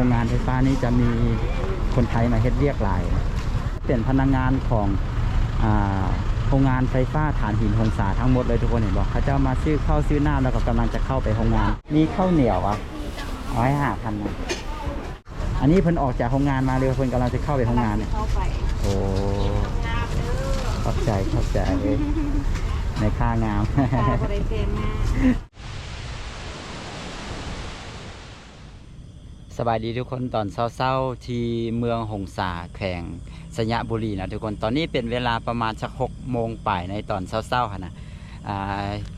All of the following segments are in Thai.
รงงานไฟฟ้านี้จะมีคนไทยมาเฮ็ดเรียกหลาย เป็นพนักงานของอ่าโรงงานไฟฟ้าฐานหินหงสาทั้งหมดเลยทุกคนเห็นบอกเขาจะมาซื้อข้าวซื้อน้ำแล้วก็กำลังจะเข้าไปโรงงาน มีข้าวเหนียวอะร้อยห้าพันนะอันนี้เพิ่นออกจากโรงงานมาเลยเพิ่นกำลังจะเข้าไปโรงงานเนี่ยเข้าไปโอ้ขอบใจขอบใจในค่างาม ตาบริเวณมา สบายดีทุกคนตอนเศร้าๆที่เมืองหงสาแขวงสยบุรีนะทุกคนตอนนี้เป็นเวลาประมาณสักหกโมงป่ายในตอนเศร้าๆค่ะนะ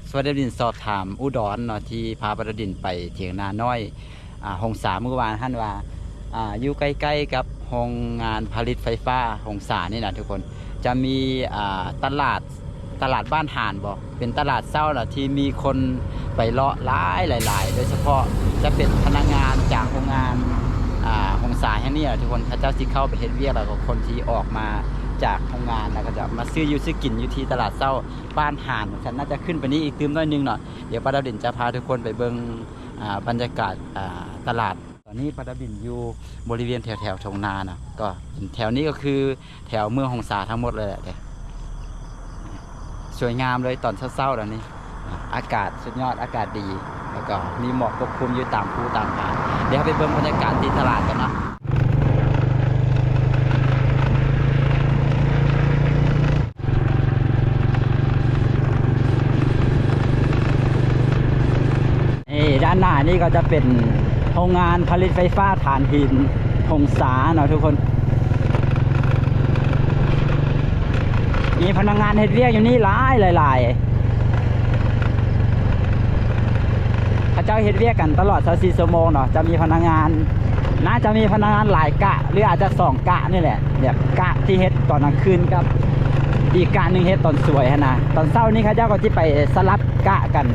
สวัสดินสอบถามอุดรเนาะที่พาประดินไปเถียงนาน้อยอหงสาเมื่อวานท่านว่าอยู่ใกล้ๆกับโรงงานผลิตไฟฟ้าหงสานี่นะทุกคนจะมีตลาด ตลาดบ้านห่านบอกเป็นตลาดเศร้าน่ะที่มีคนไปเลาะหลายหลาย ๆ โดยเฉพาะจะเป็นพนักงานจากโรงงานอ่าองศาแห่งนี้ทุกคนพระเจ้าสิเข้าไปเฮ็ดเวียกแล้วก็คนที่ออกมาจากโรงงานแล้วก็จะมาซื้ออยู่ซื้อกินอยู่ที่ตลาดเศร้าบ้านห่านฉันน่าจะขึ้นไปนี้อีกตืมน้อยนึงหน่อยเดี๋ยวป้าดาวดินจะพาทุกคนไปเบิ่งอ่าบรรยากาศอ่าตลาดตอนนี้ป้าดาดินอยู่บริเวณแถวแถวทงนานะก็แถวนี้ก็คือแถวเมืองหงสาทั้งหมดเลยแหละ สวยงามเลยตอนเช้าๆแล้วนี่อากาศสุดยอดอากาศดี แล้วก็มีหมอกปกคลุมอยู่ตามภูตามผาเดี๋ยวไปเบิ่งบรรยากาศที่ตลาดกันเนาะนี่ด้านหน้านี่ก็จะเป็นโรงงานผลิตไฟฟ้าฐานหินหงสาเนาะทุกคน มีพนักงานเฮ็ดเวียกอยู่นี่หลายหลายหลายเขาเจ้าเฮ็ดเวียกกันตลอด24ชั่วโมงเนาะจะมีพนักงานน่าจะมีพนักงานหลายกะ หรืออาจจะสองกะนี่แหละแบบกะที่เฮ็ดตอนกลางคืนกับอีกกะหนึ่งเฮ็ดตอนสวยฮะนะตอนเช้านี่เขาเจ้าก็ที่ไปสลับกะกัน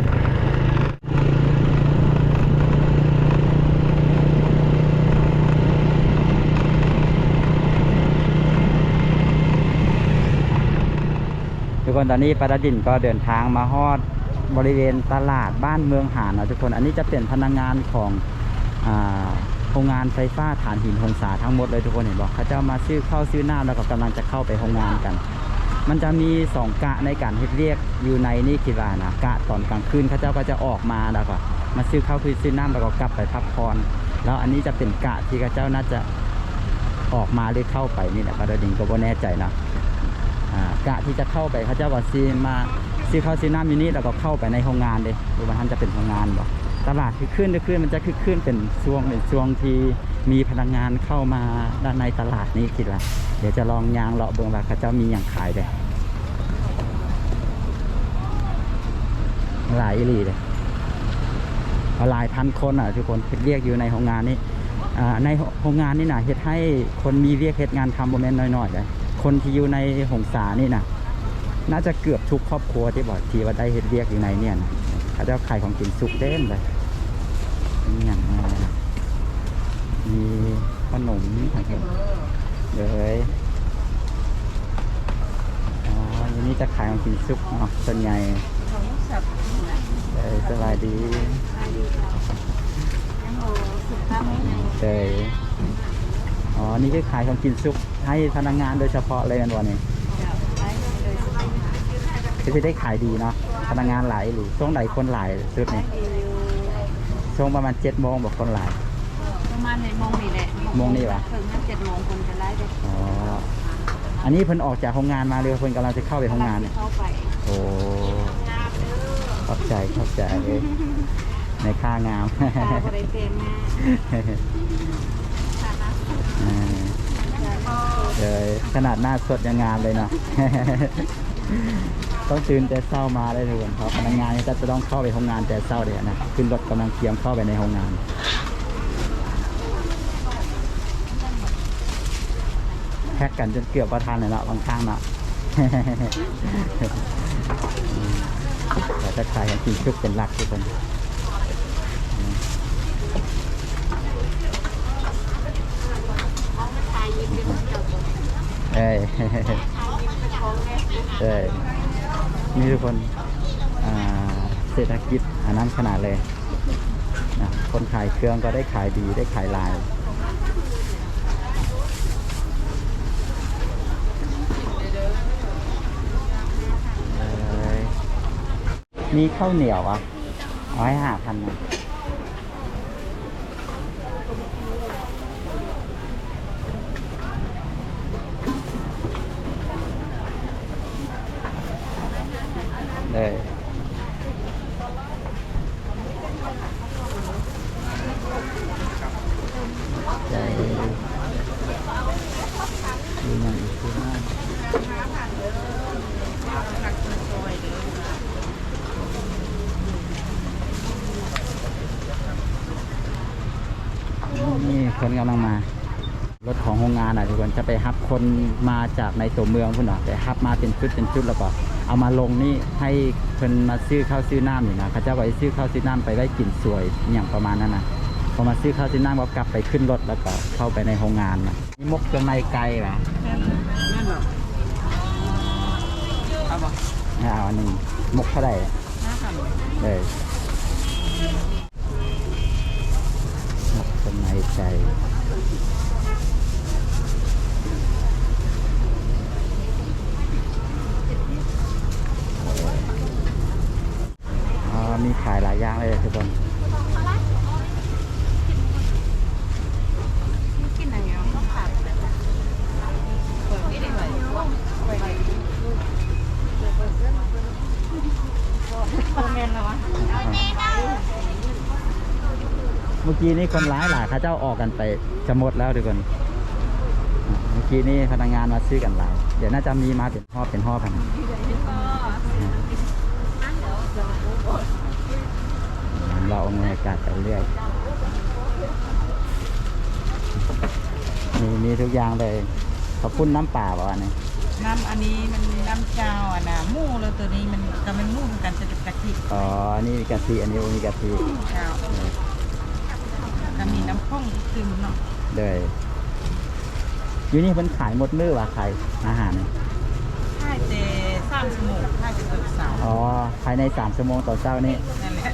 ทุกคน ตอนนี้ปาราดินก็เดินทางมาฮอดบริเวณตลาดบ้านเมืองหานนะทุกคน อันนี้จะเป็นพนักงานของโรงงานไฟฟ้าฐานหินหงสาทั้งหมดเลยทุกคนเห็นบอกเขาจะมาซื้อเข้าซื้อน้ำแล้วก็กำลังจะเข้าไปโรงงานกัน มันจะมีสองกะในการเรียกอยู่ในนี่คิดว่านะกะตอนกลางคืนเขาเจ้าก็จะออกมาแล้วก็มาซื้อเข้าคือซื้อน้ำแล้วก็กลับไปพักผ่อนแล้วอันนี้จะเป็นกะที่เขาเจ้าน่าจะออกมาหรือเข้าไปนี่แหละปาราดินก็บ่แน่ใจนะ กะที่จะเข้าไปเขาเจ้าว่าซีมาซื้อข้าวซื้อน้ำอยู่นี่แล้วก็เข้าไปในโรงงานเลยดูว่าท่านจะเป็นโรงงานบ่ตลาดคือขึ้นคือขึ้นมันจะคือขึ้นเป็นช่วงเป็นช่วงที่มีพนักงานเข้ามาด้านในตลาดนี้คิดว่าเดี๋ยวจะลองยางเลาะเบิ่งว่าเขาเจ้ามีอย่างขายเด้หลายอีหลีเลยหลายพันคนอะทุกคนเฮ็ดเรียกอยู่ในโรงงานนี้ในโรงงานนี่นะเฮ็ดให้คนมีเรียกเฮ็ดงานทำโมเมนต์น้อยๆเลย คนที่อยู่ในหงสานี่นะน่าจะเกือบทุกครอบครัวที่บอกที่ว่าได้เฮ็ดเรียกอยู่ในเนี่ยนะเขาจะขายของกินสุกเต็มเลยมีอย่างมีขนมนะครับเลยอ๋ออันนี้จะขายของกินสุกเนาะส่วนใหญ่สบเลยสบายดีเลย อ๋อ นี่คือขายของกินสุกให้พนักงานโดยเฉพาะเลยกันวันนี้ไปเลยสบายก็จะได้ขายดีเนาะ พนักงานหลายหรือช่วงไหนคนหลายสุดนี่ดีอยู่ช่วงประมาณเจ็ดโมงบอกคนหลายประมาณในโมงนี่แหละโมงนี่วะถึงนั้นเจ็ดโมงคนจะไล่ได้อ๋อ อันนี้เพิ่นออกจากโรงงานมาเลยเพิ่นกำลังจะเข้าไปโรงงานเนี่ยเข้าไปโอ้ขอบใจขอบใจในค่างาม ตาบริเวณมาฐานะ อ่า เลยขนาดหน้าสดยังงามเลยเนาะ ต้องตื่นแต่เช้ามาเลยทุกคนเพราะพนักงานจะต้องเข้าไปโรงงานแต่เช้าเลยนะขึ้นรถกำลังเตรียมเข้าไปในโรงงานแพ็กกันจนเกือบประทานเลยเนาะบางข้างเนาะเราจะขายกินชุกเป็นหลักทุกคน ใช่ใช่นี่ทุกคนเศรษฐกิจอันนั้นขนาดเลยนะคนขายเครื่องก็ได้ขายดีได้ขายลายมีข้าวเหนียวอะเอาให้หาพันนะ นี่คนกำลังมา รถของโรงงานอะทุกคนจะไปฮับคนมาจากในตัวเมืองพุ่นอะไปฮับมาเป็นชุดเป็นชุดแล้วก็เอามาลงนี่ให้เพิ่นมาซื้อข้าวซื้อน้ำอยู่นะเขาเจ้าก็ไปซื้อข้าวซื้อน้ำไปไว้กินสวยอย่างประมาณนั้นนะพอมาซื้อข้าวซื้อน้ำก็กลับไปขึ้นรถแล้วก็เข้าไปในโรงงานนะนี่มกจนไม่ไกลว่ะนั่นหรอเอาบ่เอาอันนึงมกเท่าไหร่ห้าพันเลยมกจ นไม่ไกล อ๋อมีขายหลายอย่างเลยทุกคน กินอะไรอะต้องขาดเปิดไม่ได้ไหวไปไหวโมเมนต์แล้ววะ เมื่อกี้นี่คนร้ายหลายเข้าเจ้าออกกันไปจะหมดแล้วทุกคนอะเมื่อกี้นี่พนักงานมาซื้อกันหลาย เดี๋ยวน่าจะมีมาเป็นห่อเป็นห่อพันเราเอาบรรยากาศไปเรื่อยมีมีทุกอย่างเลยขอบคุณน้ำเปล่าอะนี่น้ำอันนี้มันน้ำเจ้าอะนะหมูแล้วตัวนี้มันก็มันหมูเหมือนกันจะเป็นกะทิอ๋ออันนี่มีกะทิอันนี้มีกะทิเจ้า ก็มีน้ำข้องซึมเนาะเลยอยู่นี่เพิ่นขายหมดมื้อวะขายอาหารนี่ค่ายเจสามชั่วโมงค่ายจะตึกเสาอ๋อ ภายในสามชั่วโมงต่อเช้านี่นั่นแหละ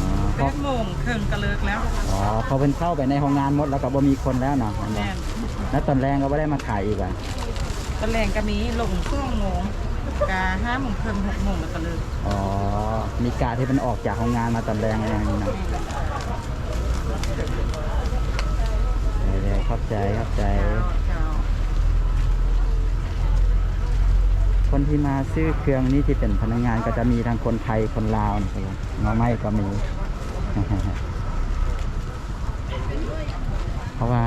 อ๋อเพแปราะดโมงครึ่งก็เลิกแล้วอ๋อพอเพิ่นเข้าไปในโรงงานหมดแล้วก็บ่มีคนแล้วเนาะเห็นบ่แน่นแล้วตอนแรงก็ไม่ได้มาขายอีกอะตะแรงก็มีลงช่วงโมงกาห้าโมงครึ่งหกโมงแล้วก็เลิกอ๋อ มีกะที่มันออกจากโรงงานมาตอนแรงอะไรอย่างนี้เนาะ เดี๋ยวเข้าใจเข้าใจ คนที่มาซื้อเครื่องนี้ที่เป็นพนักงานก็จะมีทั้งคนไทยคนลาวนะครับน้องไม่ก็มี เพราะว่า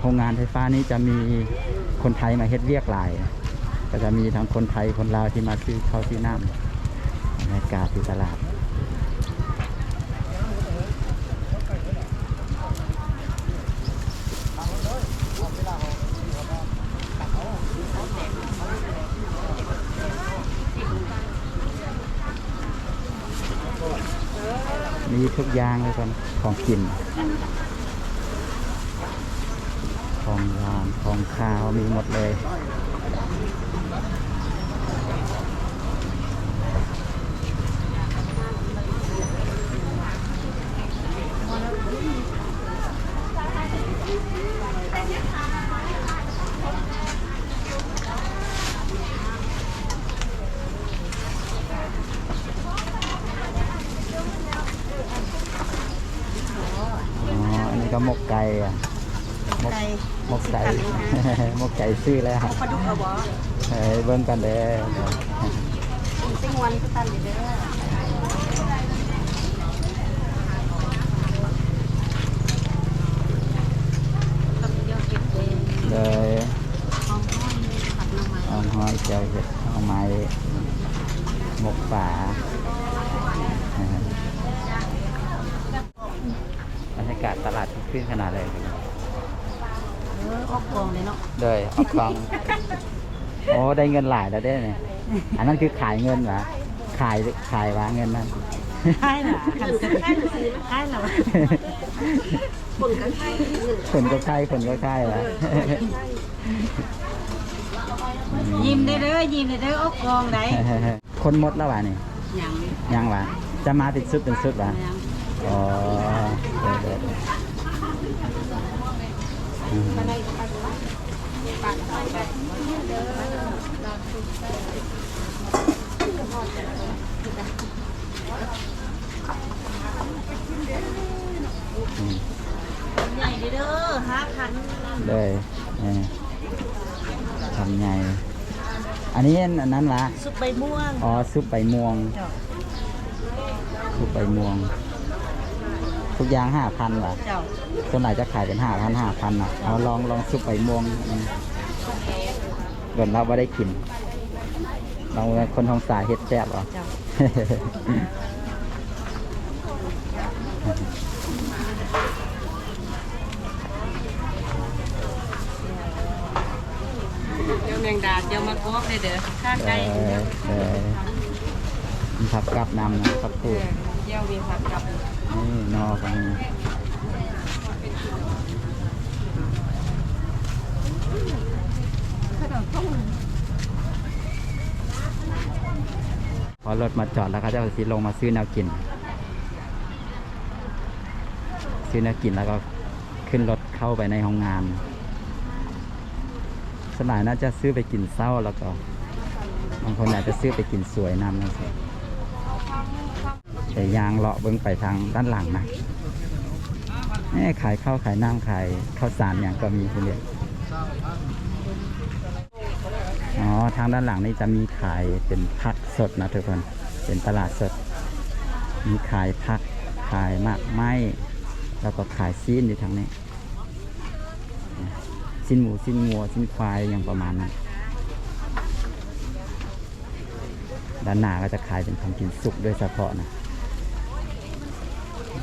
โรงงานไฟฟ้านี้จะมีคนไทยมาเฮ็ดเรียกหลาย ก็จะมีทั้งคนไทยคนลาวที่มาซื้อเข้าวซื้อน้ำบรรยากาศที่ตลาด มีทุกอย่างเลยครับของกิน ของหวานของข้าวมีหมดเลย อ๋อ อันนี้ก็ หมกไก่อะหมกไก่หมกไก่หมกไก่ ตลาดคึกคืนขนาดเลยเออออกกองเลยเนาะเลยเอากล่อง โอ้ได้เงินหลายแล้วได้เนี่ยอันนั้นคือขายเงินเหรอขายขายวะเงินนั่นใช่น่ะขันเซ็ตใช่ใช่เหรอผลกันใช่ผลก็ใช่ผลก็ใช่วะยิ้มได้เด้อยิ้มได้เด้อออกกองได้คนหมดแล้ววะนี่ยังยังวะจะมาเป็นสุดเป็นสุดวะยังอ๋อเดี๋ยวเดี๋ยวอืม อืม ใหญ่เด้อห้าพันเลยเออทำไงอันนี้อันนั้นละซุปใบม่วง อ๋อ ซุปใบม่วงเจ้าซุปใบม่วง ทุกอย่างห้าพันว่ะเจ้าส่วนไหนจะขายเป็นห้าพันห้าพันอะเอาลองลองซุปใบม่วงอืมโดนเราไม่ได้กินเราคนท้องสาเฮ็ดแซ่บเหรอเจ้าเจ้าแมงดาเจ้ามากอกเลยเด้อข้างเอใกล้อเออมีผักกับนำนะผักกูดเจ้ามีผักกับ นี่นอกันพอรถมาจอดแล้วเขาจะสิลงมาซื้อแนวกิน ซื้อแนวกินแล้วก็ขึ้นรถเข้าไปในห้องงานสลายน่าจะซื้อไปกินเศร้าแล้วก็บางคนอาจจะซื้อไปกินสวยน้ำนะสิ แต่ยางเลาะเบิ้งไปทางด้านหลังนะเอ้ขายข้าวขายน้ำขายข้าวสารอย่างก็มีคุณเดียอ๋อทางด้านหลังนี่จะมีขายเป็นผักสดนะทุกคน เป็นตลาดสด มีขายผักขายมากไม้แล้วก็ขายซีนอยู่ทางนี้สิ้นหมูสิ้นงัวสิ้นควายอย่างประมาณนั้นด้านหน้าก็จะขายเป็นของกินสุกโดยเฉพาะนะ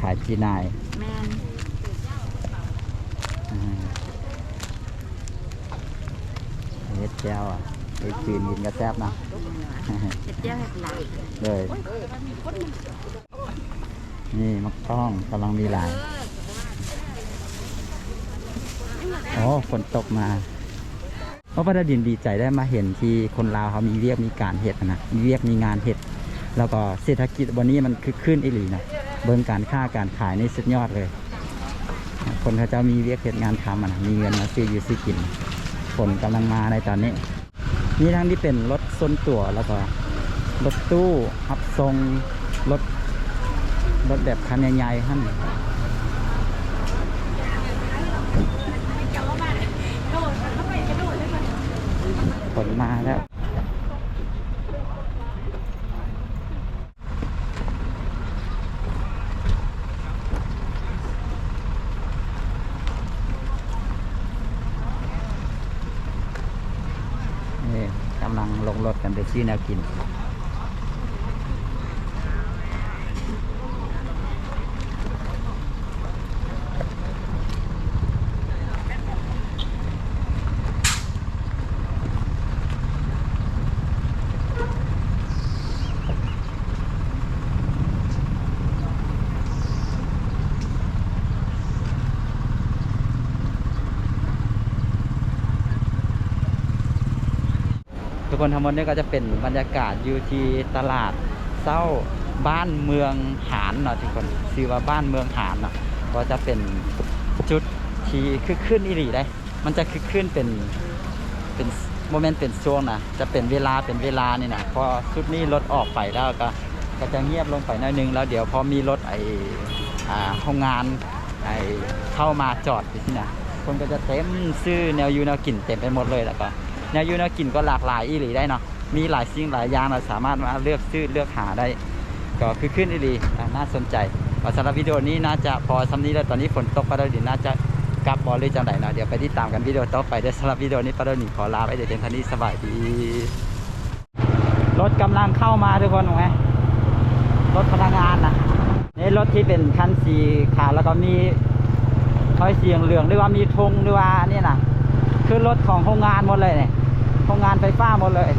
ขายจีนายแมนอ่าเฮ็ดแก้วอะเฮ็ดจืนกินกระแซบนะเห็ดเจ้าเห็ดหลายเลยนี่มักต้องกำลังมีหลายโอ้ฝนตกมาเพราะพระดดินดีใจได้มาเห็นที่คนลาวเขามีเรียกมีการเห็ดนะมีเรียกมีงานเห็ด แล้วก็เศรษฐกิจวันนี้มันคือขึ้นอีหลีนะ เบิ่งการค้าการขายนี่สุดยอดเลย คนเขาจ้ามีเรียกเห็ดงานทำอะนะมีเงินมาซื้ออยู่ซื้อกินฝนกำลังมาในตอนนี้มีทั้งที่เป็นรถส้นตัวแล้วก็รถตู้ขับทรงรถรถแบบคันใหญ่ๆขั้นฝนมาแล้ว นี่กำลังล ชี้แนวกิน คนทั้งหมดนี้ก็จะเป็นบรรยากาศอยู่ที่ตลาดเศร้าบ้านเมืองหานเนาะทุกคนชื่อว่าบ้านเมืองหานเนาะก็จะเป็นจุดที่คึกคืนอีหลีได้ มันจะคึกคืนเป็นเป็นโมเมนต์เป็นช่วงนะจะเป็นเวลาเป็นเวลานี่นะพอชุดนี้รถออกไปแล้วก็ก็จะเงียบลงไปหน่อยนึงแล้วเดี๋ยวพอมีรถไออ่าห้องงานไอเข้ามาจอดอยู่ที่นะคนก็จะเต็มซื้อแนวยูแนวกลิ่นเต็มไปหมดเลยแล้วก็ แนวอยูแนวกินก็หลากหลายอีหลีได้เนาะมีหลายสิ่งหลายอย่างเราสามารถมาเลือกซื้อเลือกหาได้ ก็คือขึ้นอีหลีน่าสนใจสำหรับวิดีโอนี้น่าจะพอสำนี้แล้วตอนนี้ฝนตกปะเดยวดิน่าจะกลับบอลหรือจังไหนเนาะเดี๋ยวไปที่ตามกันวิดีโอต่อไปเดี๋ยวสำหรับวิดีโอนี้ปะเดยวหนีขอลาไปเดี๋ยวเต็มทันนี้สบายดีรถกำลังเข้ามาทุกคนถูกไหมรถพนักงานนะนี่รถที่เป็นคันสีขาวแล้วก็มีไฟเสียงเหลืองหรือว่ามีธงหรือว่านี่นะคือรถของโรงงานหมดเลยเนี่ย รงงานไฟฟ้าหมดเลย